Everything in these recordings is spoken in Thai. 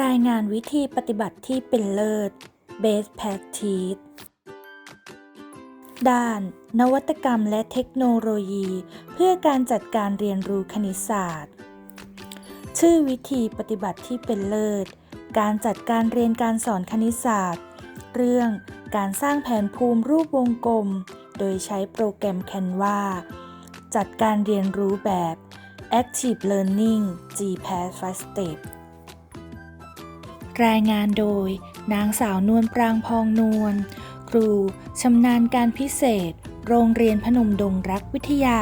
รายงานวิธีปฏิบัติที่เป็นเลิศ Best Practice ด้าน นวัตกรรมและเทคโนโลยี เพื่อการจัดการเรียนรู้คณิตศาสตร์ ชื่อวิธีปฏิบัติที่เป็นเลิศ การจัดการเรียนการสอนคณิตศาสตร์ เรื่องการสร้างแผนภูมิรูปวงกลม โดยใช้โปรแกรม Canva จัดการเรียนรู้แบบ Active Learning GPath First Step รายงานโดย นางสาวนวลปรางพองนวล ครูชำนาญการพิเศษ โรงเรียนพนมดงรักวิทยา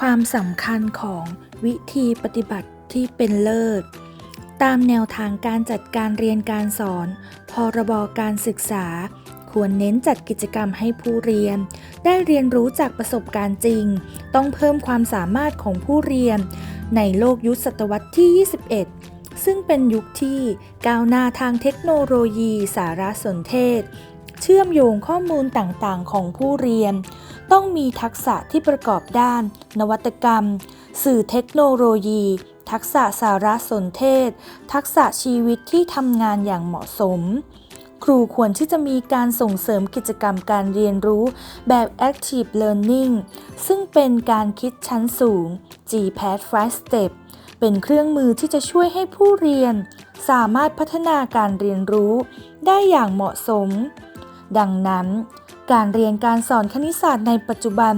ความสำคัญของวิธีปฏิบัติที่เป็นเลิศ ตามแนวทางการจัดการเรียนการสอน พรบการศึกษา ควรเน้นจัดกิจกรรมให้ผู้เรียน ได้เรียนรู้จากประสบการณ์จริง ต้องเพิ่มความสามารถของผู้เรียน ในโลกยุคศตวรรษที่ 21 ซึ่งเป็นยุคที่ก้าวหน้าทางเทคโนโลยีสารสนเทศ เชื่อมโยงข้อมูลต่างๆ ของผู้เรียน ต้องมีทักษะที่ประกอบด้าน นวัตกรรม สื่อเทคโนโลยี ทักษะสารสนเทศ ทักษะชีวิตที่ทำงานอย่างเหมาะสม ครูควรที่จะมีการส่งเสริมกิจกรรมการเรียนรู้แบบ Active Learning ซึ่งเป็นการคิดชั้นสูง GPath First Step เป็นเครื่องมือที่จะช่วยให้ผู้เรียน สามารถพัฒนาการเรียนรู้ ได้อย่างเหมาะสม ดังนั้น การเรียนการสอนคณิตศาสตร์ในปัจจุบัน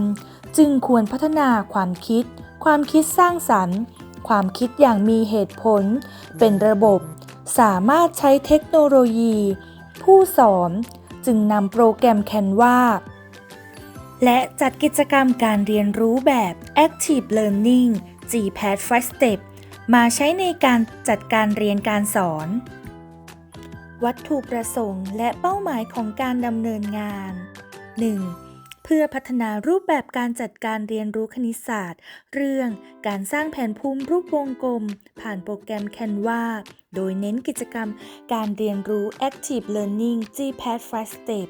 จึงควรพัฒนาความคิด ความคิดสร้างสรรค์ ความคิดอย่างมีเหตุผล เป็นระบบ สามารถใช้เทคโนโลยี ผู้สอนจึงนำโปรแกรม Canva และจัดกิจกรรมการเรียนรู้แบบ Active Learning GPath First Step มาใช้ในการจัดการเรียนการสอน วัตถุประสงค์และเป้าหมายของการดำเนินงาน 1. เพื่อพัฒนารูปแบบการจัดการเรียนรู้คณิตศาสตร์ เรื่องการสร้างแผนภูมิรูปวงกลม ผ่านโปรแกรม Canva โดยเน้นกิจกรรมการเรียนรู้ Active Learning GPath First Step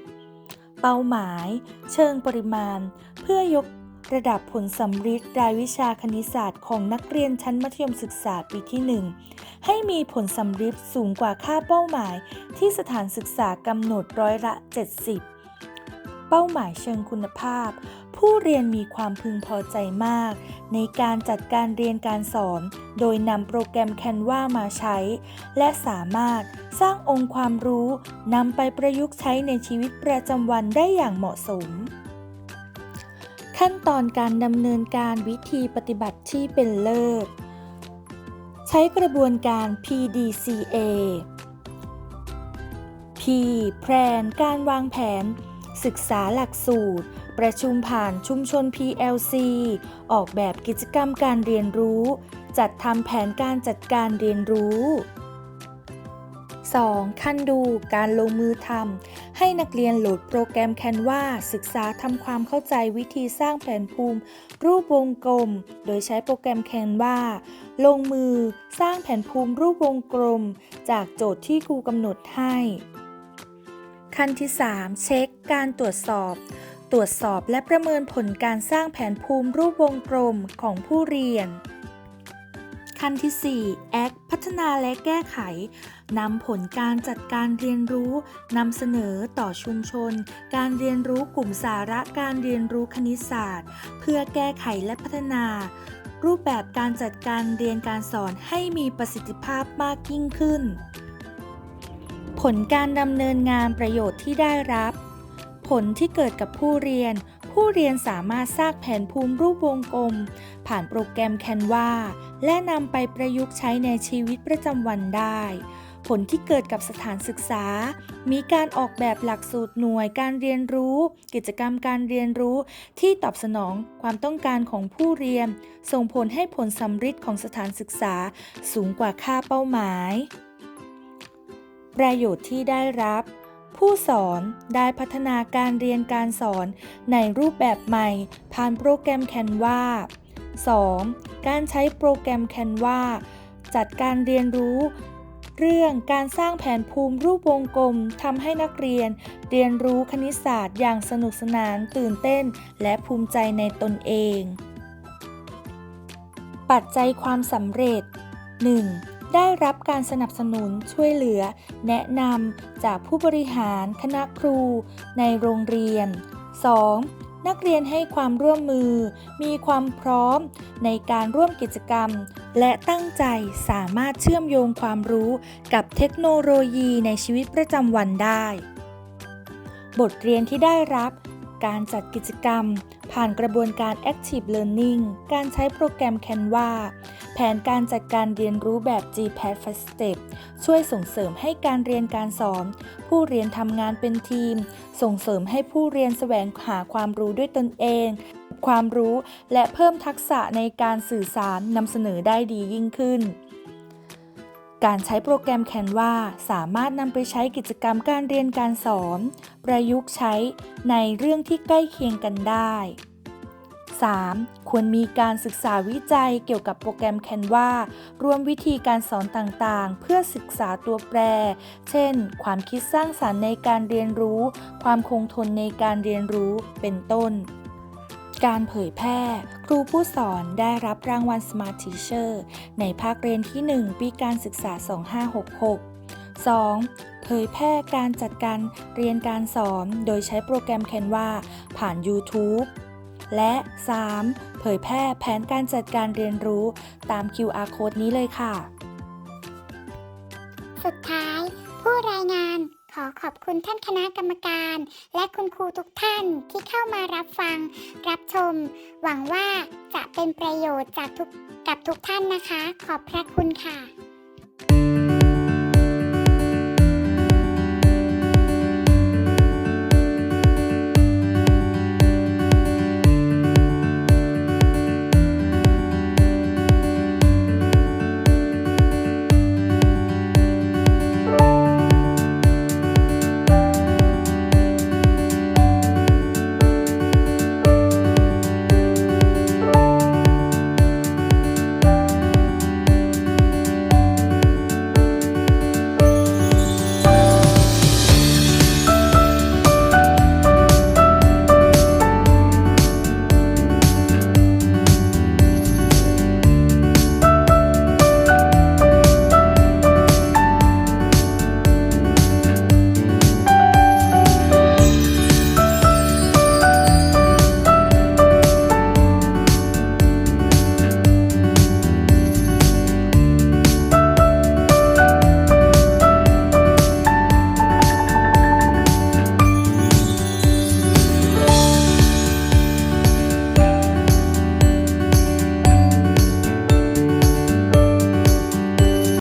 เป้าหมาย เชิงปริมาณ เพื่อยก ระดับผลสำฤทธิ์รายวิชาคณิตศาสตร์ของนักเรียนชั้นมัธยมศึกษาปีที่ 1 ให้มีผลสำฤทธิ์สูงกว่าค่าเป้าหมาย ที่สถานศึกษากำหนดร้อยละ 70 เป้าหมายเชิงคุณภาพ ผู้เรียนมีความพึงพอใจมาก ในการจัดการเรียนการสอน โดยนำโปรแกรม Canva มาใช้ และสามารถสร้างองค์ความรู้นำไปประยุกต์ใช้ในชีวิตประจำวันได้อย่างเหมาะสม ขั้นตอนการดำเนินการวิธีปฏิบัติที่เป็นเลิศ ใช้กระบวนการ PDCA P แพลนการวางแผน ศึกษาหลักสูตร ประชุมผ่านชุมชน PLC ออกแบบกิจกรรมการเรียนรู้ จัดทำแผนการจัดการเรียนรู้ 2. ขั้นดูการลงมือทำให้นักเรียนโหลดโปรแกรม Canva ศึกษาทำความเข้าใจวิธีสร้างแผนภูมิ รูปวงกลม โดยใช้โปรแกรม Canva ลงมือสร้างแผนภูมิรูปวงกลม จากโจทย์ที่ครูกำหนดให้ ขั้นที่ 3 เช็คการตรวจสอบตรวจสอบและประเมินผลการสร้างแผนภูมิรูปวงกลมของผู้เรียน ขั้นที่ 4 แอคพัฒนาและแก้ไข นำผลการจัดการเรียนรู้ นำเสนอต่อชุมชน การเรียนรู้กลุ่มสาระการเรียนรู้คณิตศาสตร์ เพื่อแก้ไขและพัฒนา รูปแบบการจัดการเรียนการสอนให้มีประสิทธิภาพมากยิ่งขึ้น ผลการดำเนินงานประโยชน์ที่ได้รับ ผลที่เกิดกับผู้เรียน ผู้เรียนสามารถสร้างแผนภูมิรูปวงกลม ผ่านโปรแกรม Canva และนำไปประยุกต์ใช้ในชีวิตประจำวันได้ ผลที่เกิดกับสถานศึกษา มีการออกแบบหลักสูตรหน่วยการเรียนรู้ กิจกรรมการเรียนรู้ที่ตอบสนองความต้องการของผู้เรียน ส่งผลให้ผลสำฤทธิ์ของสถานศึกษาสูงกว่าค่าเป้าหมาย ประโยชน์ที่ได้รับ ผู้สอนได้พัฒนาการเรียนการสอนในรูปแบบใหม่ ผ่านโปรแกรม Canva 2. การใช้โปรแกรม Canva จัดการเรียนรู้ เรื่องการสร้างแผนภูมิรูปวงกลมทำให้นักเรียน เรียนรู้คณิตศาสตร์อย่างสนุกสนานตื่นเต้น และภูมิใจในตนเอง ปัจจัยความสำเร็จ 1. ได้รับการสนับสนุนช่วยเหลือ แนะนำจากผู้บริหารคณะครูในโรงเรียน 2. นักเรียนให้ความร่วมมือ มีความพร้อมในการร่วมกิจกรรม และตั้งใจสามารถเชื่อมโยงความรู้กับเทคโนโลยีในชีวิตประจำวันได้ บทเรียนที่ได้รับ การจัดกิจกรรม ผ่านกระบวนการ Active Learning การใช้โปรแกรม Canva แผนการจัดการเรียนรู้แบบ GPAD Fast Step ช่วยส่งเสริมให้การเรียนการสอน ผู้เรียนทำงานเป็นทีม ส่งเสริมให้ผู้เรียนแสวงหาความรู้ด้วยตนเอง ความรู้และเพิ่มทักษะในการสื่อสารนำเสนอได้ดียิ่งขึ้น การใช้โปรแกรม Canva สามารถนำไปใช้กิจกรรมการเรียนการสอน ประยุกต์ใช้ในเรื่องที่ใกล้เคียงกันได้ 3. ควรมีการศึกษาวิจัยเกี่ยวกับโปรแกรม Canva รวมวิธีการสอนต่างๆ เพื่อศึกษาตัวแปร เช่น ความคิดสร้างสรรค์ในการเรียนรู้ ความคงทนในการเรียนรู้ เป็นต้น การเผยแพร่ ครูผู้สอนได้รับรางวัล Smart Teacher ในภาคเรียนที่ 1 ปีการศึกษา 2566 2. เผยแพร่การจัดการเรียนการสอน โดยใช้โปรแกรม Canva ผ่าน YouTube และ 3. เผยแพร่แผนการจัดการเรียนรู้ตาม QR Code นี้เลยค่ะ สุดท้าย ผู้รายงาน ขอขอบคุณท่านคณะกรรมการ และคุณครูทุกท่านที่เข้ามารับฟัง รับชม หวังว่าจะเป็นประโยชน์จากทุกกับทุกท่านนะคะ ขอบพระคุณค่ะ